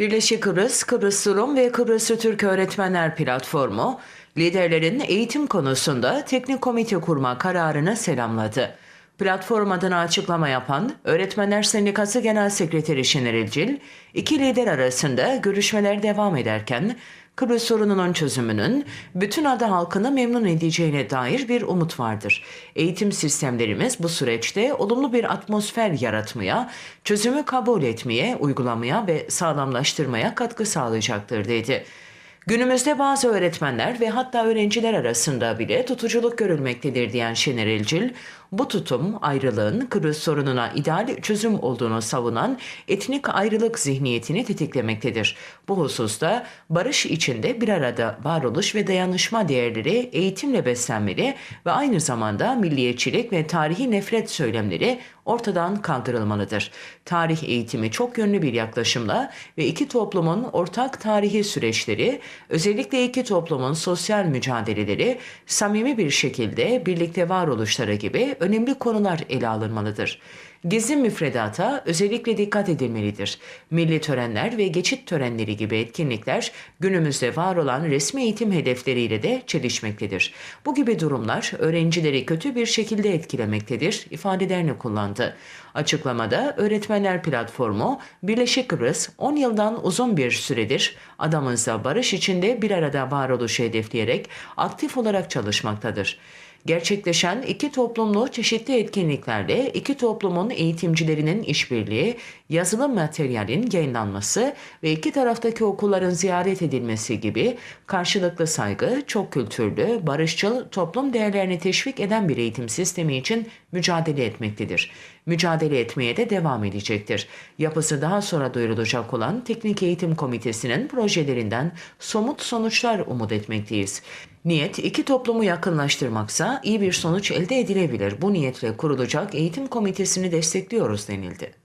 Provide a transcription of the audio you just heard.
Birleşik Kıbrıs, Kıbrıs Rum ve Kıbrıs Türk Öğretmenler Platformu, liderlerin eğitim konusunda teknik komite kurma kararını selamladı. Platform adına açıklama yapan Öğretmenler Sendikası Genel Sekreteri Şener İlcil, iki lider arasında görüşmeler devam ederken Kıbrıs sorununun çözümünün bütün ada halkını memnun edeceğine dair bir umut vardır. Eğitim sistemlerimiz bu süreçte olumlu bir atmosfer yaratmaya, çözümü kabul etmeye, uygulamaya ve sağlamlaştırmaya katkı sağlayacaktır dedi. Günümüzde bazı öğretmenler ve hatta öğrenciler arasında bile tutuculuk görülmektedir diyen Şener Elcil, bu tutum ayrılığın Kıbrıs sorununa ideal çözüm olduğunu savunan etnik ayrılık zihniyetini tetiklemektedir. Bu hususta barış içinde bir arada varoluş ve dayanışma değerleri eğitimle beslenmeli ve aynı zamanda milliyetçilik ve tarihi nefret söylemleri ortadan kaldırılmalıdır. Tarih eğitimi çok yönlü bir yaklaşımla ve iki toplumun ortak tarihi süreçleri, özellikle iki toplumun sosyal mücadeleleri samimi bir şekilde birlikte varoluşları gibi önemli konular ele alınmalıdır. Gezi müfredata özellikle dikkat edilmelidir. Milli törenler ve geçit törenleri gibi etkinlikler günümüzde var olan resmi eğitim hedefleriyle de çelişmektedir. Bu gibi durumlar öğrencileri kötü bir şekilde etkilemektedir ifadelerini kullandı. Açıklamada Öğretmenler Platformu Birleşik Kıbrıs 10 yıldan uzun bir süredir adamızda barış içinde bir arada varoluşu hedefleyerek aktif olarak çalışmaktadır gerçekleşen iki toplumlu çeşitli etkinliklerle iki toplumun eğitimcilerinin işbirliği, yazılı materyalin yayınlanması ve iki taraftaki okulların ziyaret edilmesi gibi karşılıklı saygı, çok kültürlü, barışçıl toplum değerlerini teşvik eden bir eğitim sistemi için mücadele etmektedir. Mücadele etmeye de devam edecektir. Yapısı daha sonra duyurulacak olan Teknik Eğitim Komitesi'nin projelerinden somut sonuçlar umut etmekteyiz. Niyet iki toplumu yakınlaştırmaksa iyi bir sonuç elde edilebilir. Bu niyetle kurulacak eğitim komitesini destekliyoruz denildi.